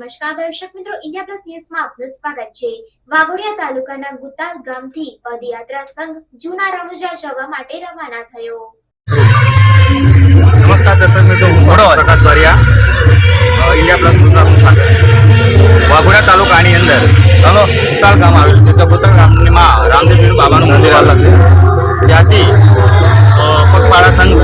નમસ્કાર દર્શક મિત્રો, ઇન્ડિયા પ્લસ ન્યૂઝમાં આપનું સ્વાગત છે. વાઘોડિયા તાલુકાના ગુતાલ ગામથી પદયાત્રા સંઘ જૂના રણુજા જવા માટે રવાના થયો. નમસ્કાર દર્શક મિત્રો, હું પ્રકાશ બારિયા ઇન્ડિયા પ્લસ ગુજરાતનું સ્વાગત વાઘોડિયા તાલુકાની અંદર, ચાલો, ગુતાલ ગામ આવેલું છે. તો ગુતાલ ગામમાં રામદેવજી બાબાનું મંદિર આવેલું છે. ત્યાંથી પગપાળા સંઘ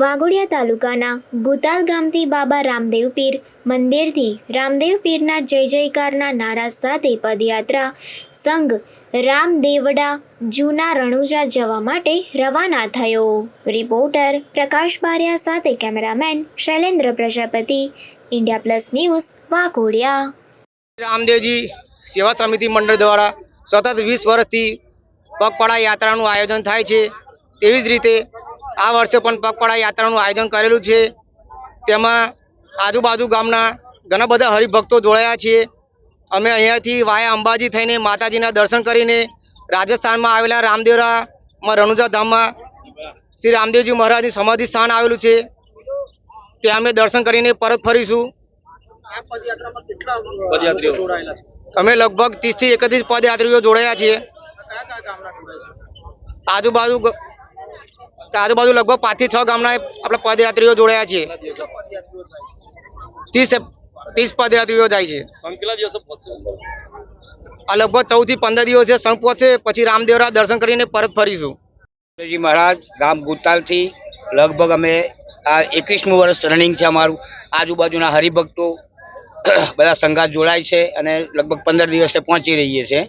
વાઘોડિયા તાલુકાના ગુતાલ ગામથી બાબા રામદેવ પીર મંદિરથી રામદેવ પીરના જય જયકારના નારા સાથે પદયાત્રા સંઘ રામદેવડા જૂના રણુજા જવા માટે રવાના થયો. રિપોર્ટર પ્રકાશ બારિયા સાથે cameraman Shailendra Prajapati. India plus news Waghodia. Ramdevji સેવા સમિતિ મંડળ દ્વારા સતત વીસ વર્ષથી પગપાળા યાત્રાનું આયોજન થાય છે. તેવી જ રીતે આ વર્ષે પણ પગપાળા યાત્રાનું આયોજન કરેલું છે. તેમાં આજુબાજુ ગામના ઘણા બધા હરિભક્તો જોડાયા છીએ અમે અહીંયાથી વાયા અંબાજી થઈને માતાજીના દર્શન કરીને રાજસ્થાનમાં આવેલા રામદેવરામાં રણુજા ધામમાં શ્રી રામદેવજી મહારાજની સમાધિ સ્થાન આવેલું છે. ત્યાં અમે દર્શન કરીને પરત ફરીશું. અમે લગભગ ત્રીસથી એકત્રીસ પદયાત્રીઓ જોડાયા છીએ. આજુબાજુ આજુબાજુ લગભગ પાંચથી છ ગામના આપણે પદયાત્રીઓ જોડાયા છીએ. ત્રીસ ત્રીસ પદયાત્રીઓ જાય છે. આ લગભગ ચૌદથી પંદર દિવસે સંઘ પહોંચશે પછી રામદેવરા દર્શન કરીને પરત ફરીશું. જી મહારાજ રામ ગુતાલથી લગભગ અમે આ એકવીસમું વર્ષ રનિંગ છે અમારું. આજુબાજુના હરિભક્તો બધા સંઘાત જોડાય છે અને લગભગ પંદર દિવસે પહોંચી રહીએ છીએ.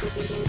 Thank